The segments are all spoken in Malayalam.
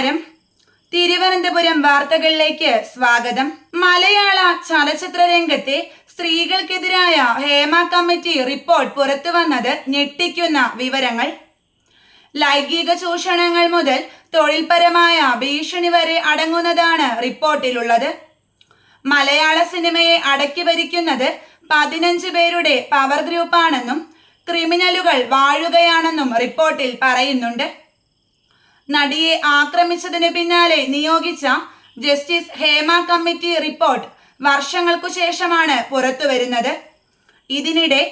നമസ്കാരം. തിരുവനന്തപുരം വാർത്തകളിലേക്ക് സ്വാഗതം. മലയാള ചലച്ചിത്ര രംഗത്തെ സ്ത്രീകൾക്കെതിരായ ഹേമ കമ്മിറ്റി റിപ്പോർട്ട് പുറത്തു വന്നത് ഞെട്ടിക്കുന്ന വിവരങ്ങൾ. ലൈംഗിക ചൂഷണങ്ങൾ മുതൽ തൊഴിൽപരമായ ഭീഷണി വരെ അടങ്ങുന്നതാണ് റിപ്പോർട്ടിലുള്ളത്. മലയാള സിനിമയെ അടക്കി ഭരിക്കുന്നത് പതിനഞ്ച് പേരുടെ പവർ ഗ്രൂപ്പാണെന്നും ക്രിമിനലുകൾ വാഴുകയാണെന്നും റിപ്പോർട്ടിൽ പറയുന്നുണ്ട്. നടിയെ ആക്രമിച്ചതിന് പിന്നാലെ നിയോഗിച്ച ജസ്റ്റിസ് ഹേമ കമ്മിറ്റി റിപ്പോർട്ട് വർഷങ്ങൾക്കു ശേഷമാണ് പുറത്തുവരുന്നത് ഇതിനിടെ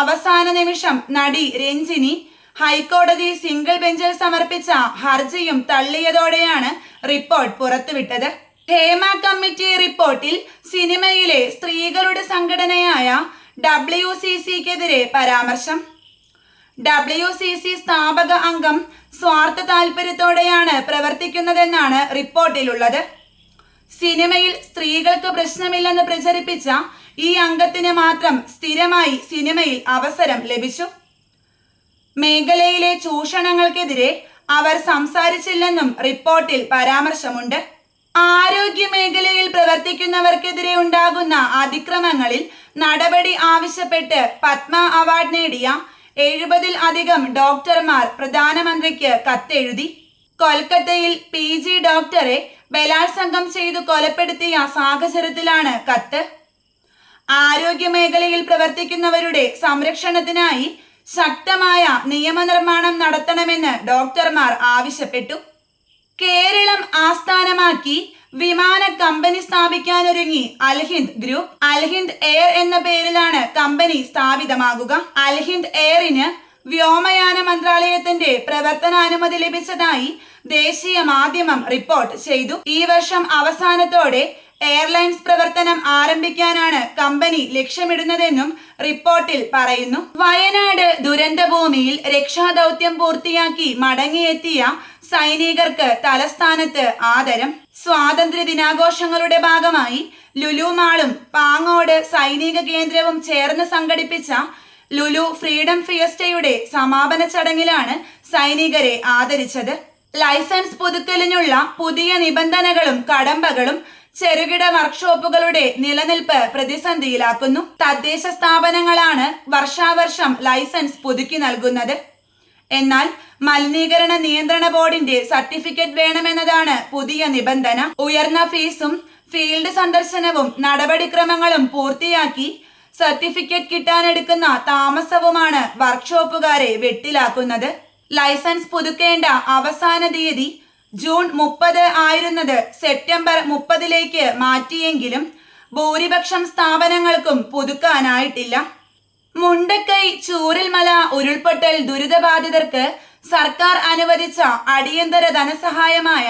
അവസാന നിമിഷം നടി രഞ്ജിനി ഹൈക്കോടതി സിംഗിൾ ബെഞ്ചിൽ സമർപ്പിച്ച ഹർജിയും തള്ളിയതോടെയാണ് റിപ്പോർട്ട് പുറത്തുവിട്ടത്. ഹേമ കമ്മിറ്റി റിപ്പോർട്ടിൽ സിനിമയിലെ സ്ത്രീകളുടെ സംഘടനയായ ഡബ്ല്യു സി സിക്കെതിരെ പരാമർശം. ഡബ്ല്യു സി സി സ്ഥാപക അംഗം സ്വാർത്ഥ താല്പര്യത്തോടെയാണ് പ്രവർത്തിക്കുന്നതെന്നാണ് റിപ്പോർട്ടിലുള്ളത്. സിനിമയിൽ സ്ത്രീകൾക്ക് പ്രശ്നമില്ലെന്ന് പ്രചരിപ്പിച്ച ഈ അംഗത്തിന് മാത്രം സ്ഥിരമായി സിനിമയിൽ അവസരം ലഭിച്ചു. മേഖലയിലെ ചൂഷണങ്ങൾക്കെതിരെ അവർ സംസാരിച്ചില്ലെന്നും റിപ്പോർട്ടിൽ പരാമർശമുണ്ട്. ആരോഗ്യ മേഖലയിൽ പ്രവർത്തിക്കുന്നവർക്കെതിരെ ഉണ്ടാകുന്ന അതിക്രമങ്ങളിൽ നടപടി ആവശ്യപ്പെട്ട് പത്മ അവാർഡ് നേടിയ എഴുപതിൽ അധികം ഡോക്ടർമാർ പ്രധാനമന്ത്രിക്ക് കത്തെഴുതി. കൊൽക്കത്തയിൽ പി ജി ഡോക്ടറെ ബലാത്സംഗം ചെയ്തു കൊലപ്പെടുത്തിയ സാഹചര്യത്തിലാണ് കത്ത്. ആരോഗ്യ മേഖലയിൽ പ്രവർത്തിക്കുന്നവരുടെ സംരക്ഷണത്തിനായി ശക്തമായ നിയമനിർമ്മാണം നടത്തണമെന്ന് ഡോക്ടർമാർ ആവശ്യപ്പെട്ടു. കേരളം ആസ്ഥാനമാക്കി വിമാന കമ്പനി സ്ഥാപിക്കാനൊരുങ്ങി. അൽഹിന്ദ് ഗ്രൂപ്പ് അൽഹിന്ദ് എയർ എന്ന പേരിലാണ് കമ്പനി സ്ഥാപിതമാകുക. അൽഹിന്ദ് എയറിന് വ്യോമയാന മന്ത്രാലയത്തിന്റെ പ്രവർത്തനാനുമതി ലഭിച്ചതായി ദേശീയ മാധ്യമം റിപ്പോർട്ട് ചെയ്തു. ഈ വർഷം അവസാനത്തോടെ എയർലൈൻസ് പ്രവർത്തനം ആരംഭിക്കാനാണ് കമ്പനി ലക്ഷ്യമിടുന്നതെന്നും റിപ്പോർട്ടിൽ പറയുന്നു. വയനാട് ദുരന്തഭൂമിയിൽ രക്ഷാദൗത്യം പൂർത്തിയാക്കി മടങ്ങിയെത്തിയ സൈനികർക്ക് തലസ്ഥാനത്ത് ആദരം. സ്വാതന്ത്ര്യ ദിനാഘോഷങ്ങളുടെ ഭാഗമായി ലുലു മാളും പാങ്ങോട് സൈനിക കേന്ദ്രവും ചേർന്ന് സംഘടിപ്പിച്ച ലുലു ഫ്രീഡം ഫിയസ്റ്റയുടെ സമാപന ചടങ്ങിലാണ് സൈനികരെ ആദരിച്ചത്. ലൈസൻസ് പുതുക്കലിനുള്ള പുതിയ നിബന്ധനകളും കടമ്പകളും ചെറുകിട വർക്ക്ഷോപ്പുകളുടെ നിലനിൽപ്പ് പ്രതിസന്ധിയിലാക്കുന്നു. തദ്ദേശ സ്ഥാപനങ്ങളാണ് വർഷാവർഷം ലൈസൻസ് പുതുക്കി നൽകുന്നത്. എന്നാൽ മലിനീകരണ നിയന്ത്രണ ബോർഡിന്റെ സർട്ടിഫിക്കറ്റ് വേണമെന്നതാണ് പുതിയ നിബന്ധന. ഉയർന്ന ഫീസും ഫീൽഡ് സന്ദർശനവും നടപടിക്രമങ്ങളും പൂർത്തിയാക്കി സർട്ടിഫിക്കറ്റ് കിട്ടാനെടുക്കുന്ന താമസവുമാണ് വർക്ക്ഷോപ്പുകാരെ വെട്ടിലാക്കുന്നത്. ലൈസൻസ് പുതുക്കേണ്ട അവസാന തീയതി ജൂൺ മുപ്പത് ആയിരുന്നത് സെപ്റ്റംബർ മുപ്പതിലേക്ക് മാറ്റിയെങ്കിലും ഭൂരിപക്ഷം സ്ഥാപനങ്ങൾക്കും പുതുക്കാനായിട്ടില്ല. മുണ്ടക്കൈ ചൂരൽമല ഉരുൾപൊട്ടൽ ദുരിതബാധിതർക്ക് സർക്കാർ അനുവദിച്ച അടിയന്തര ധനസഹായമായ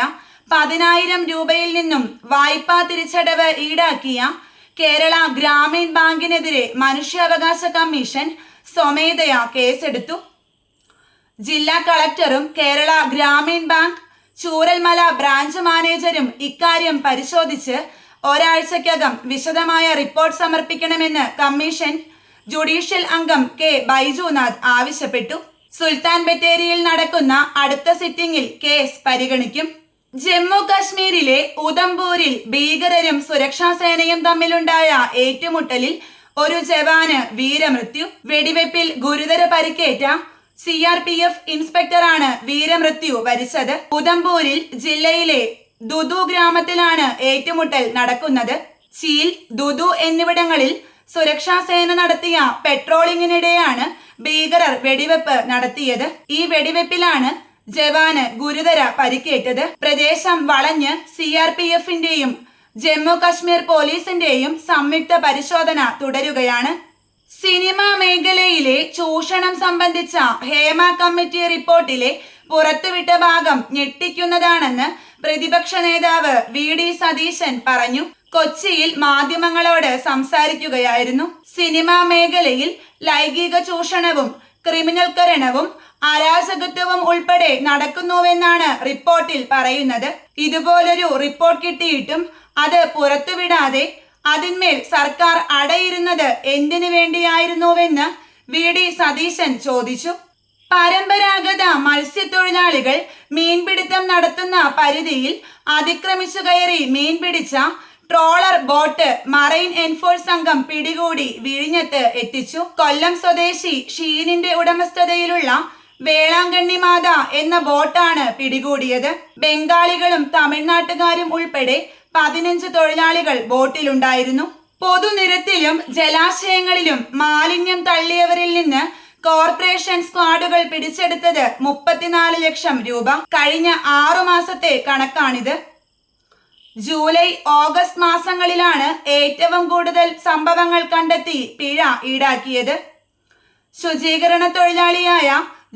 പതിനായിരം രൂപയിൽ നിന്നും വായ്പാ തിരിച്ചടവ് ഈടാക്കിയ കേരള ഗ്രാമീൺ ബാങ്കിനെതിരെ മനുഷ്യാവകാശ കമ്മീഷൻ സ്വമേധയാ കേസെടുത്തു. ജില്ലാ കളക്ടറും കേരള ഗ്രാമീൺ ബാങ്ക് ചൂരൽമല ബ്രാഞ്ച് മാനേജരും ഇക്കാര്യം പരിശോധിച്ച് ഒരാഴ്ചക്കകം വിശദമായ റിപ്പോർട്ട് സമർപ്പിക്കണമെന്ന് കമ്മീഷൻ ജുഡീഷ്യൽ അംഗം കെ ബൈജുനാഥ് ആവശ്യപ്പെട്ടു. സുൽത്താൻ ബത്തേരിയിൽ നടക്കുന്ന അടുത്ത സിറ്റിംഗിൽ കേസ് പരിഗണിക്കും. ജമ്മു കശ്മീരിലെ ഉദംപൂരിൽ ഭീകരരും സുരക്ഷാ സേനയും തമ്മിലുണ്ടായ ഏറ്റുമുട്ടലിൽ ഒരു ജവാന് വീരമൃത്യു. വെടിവെപ്പിൽ ഗുരുതര പരിക്കേറ്റ സി ആർ പി എഫ് ഇൻസ്പെക്ടറാണ് വീരമൃത്യു വരിച്ചത്. ഉദംപൂരിൽ ജില്ലയിലെ ദുദു ഗ്രാമത്തിലാണ് ഏറ്റുമുട്ടൽ നടക്കുന്നത്. ചീൽ ദുദു എന്നിവിടങ്ങളിൽ സുരക്ഷാ സേന നടത്തിയ പെട്രോളിങ്ങിനിടെയാണ് ഭീകരർ വെടിവെപ്പ് നടത്തിയത്. ഈ വെടിവെപ്പിലാണ് ജവാന് ഗുരുതര പരിക്കേറ്റത്. പ്രദേശം വളഞ്ഞ് സി ആർ പി എഫിന്റെയും ജമ്മു കശ്മീർ പോലീസിന്റെയും സംയുക്ത പരിശോധന തുടരുകയാണ്. സിനിമ മേഖലയിലെ ചൂഷണം സംബന്ധിച്ച ഹേമ കമ്മിറ്റി റിപ്പോർട്ടിലെ പുറത്തുവിട്ട ഭാഗം ഞെട്ടിക്കുന്നതാണെന്ന് പ്രതിപക്ഷ നേതാവ് വി ഡി സതീശൻ പറഞ്ഞു. കൊച്ചിയിൽ മാധ്യമങ്ങളോട് സംസാരിക്കുകയായിരുന്നു. സിനിമാ മേഖലയിൽ ലൈംഗിക ചൂഷണവും ക്രിമിനൽക്കരണവും അരാജകത്വവും ഉൾപ്പെടെ നടക്കുന്നുവെന്നാണ് റിപ്പോർട്ടിൽ പറയുന്നത്. ഇതുപോലൊരു റിപ്പോർട്ട് കിട്ടിയിട്ടും അത് പുറത്തുവിടാതെ അതിന്മേൽ സർക്കാർ അടയിരുന്നത് എന്തിനു വേണ്ടിയായിരുന്നുവെന്ന് വി. ഡി. സതീശൻ ചോദിച്ചു. പരമ്പരാഗത മത്സ്യത്തൊഴിലാളികൾ മീൻപിടുത്തം നടത്തുന്ന പരിധിയിൽ അതിക്രമിച്ചു കയറി മീൻ പിടിച്ച ട്രോളർ ബോട്ട് മറൈൻ എൻഫോഴ്സ് സംഘം പിടികൂടി വിഴിഞ്ഞത്ത് എത്തിച്ചു. കൊല്ലം സ്വദേശി ഷീനിന്റെ ഉടമസ്ഥതയിലുള്ള വേളാങ്കണ്ണി മാത എന്ന ബോട്ടാണ് പിടികൂടിയത്. ബംഗാളികളും തമിഴ്നാട്ടുകാരും ഉൾപ്പെടെ പതിനഞ്ച് തൊഴിലാളികൾ ബോട്ടിലുണ്ടായിരുന്നു. പൊതുനിരത്തിലും ജലാശയങ്ങളിലും മാലിന്യം തള്ളിയവരിൽ നിന്ന് കോർപ്പറേഷൻ സ്ക്വാഡുകൾ പിടിച്ചെടുത്തത് മുപ്പത്തിനാല് ലക്ഷം രൂപ. കഴിഞ്ഞ ആറു മാസത്തെ കണക്കാണിത്. ജൂലൈ ഓഗസ്റ്റ് മാസങ്ങളിലാണ് ഏറ്റവും കൂടുതൽ സംഭവങ്ങൾ കണ്ടെത്തി പിഴ ഈടാക്കിയത്. ശുചീകരണ തൊഴിലാളിയായ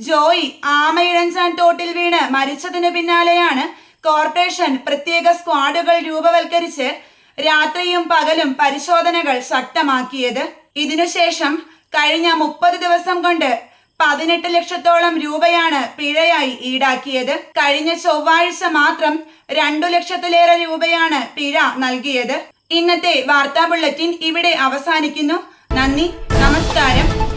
ജോയി ആമയിഴഞ്ചാൻ തോട്ടിൽ വീണ് മരിച്ചതിനു പിന്നാലെയാണ് കോർപ്പറേഷൻ പ്രത്യേക സ്ക്വാഡുകൾ രൂപവൽക്കരിച്ച് രാത്രിയും പകലും പരിശോധനകൾ ശക്തമാക്കിയത്. ഇതിനുശേഷം കഴിഞ്ഞ മുപ്പത് ദിവസം കൊണ്ട് പതിനെട്ട് ലക്ഷത്തോളം രൂപയാണ് പിഴയായി ഈടാക്കിയത്. കഴിഞ്ഞ ചൊവ്വാഴ്ച മാത്രം രണ്ടു ലക്ഷത്തിലേറെ രൂപയാണ് പിഴ നൽകിയത്. ഇന്നത്തെ വാർത്താ ബുള്ളറ്റിൻ ഇവിടെ അവസാനിക്കുന്നു. നന്ദി നമസ്കാരം.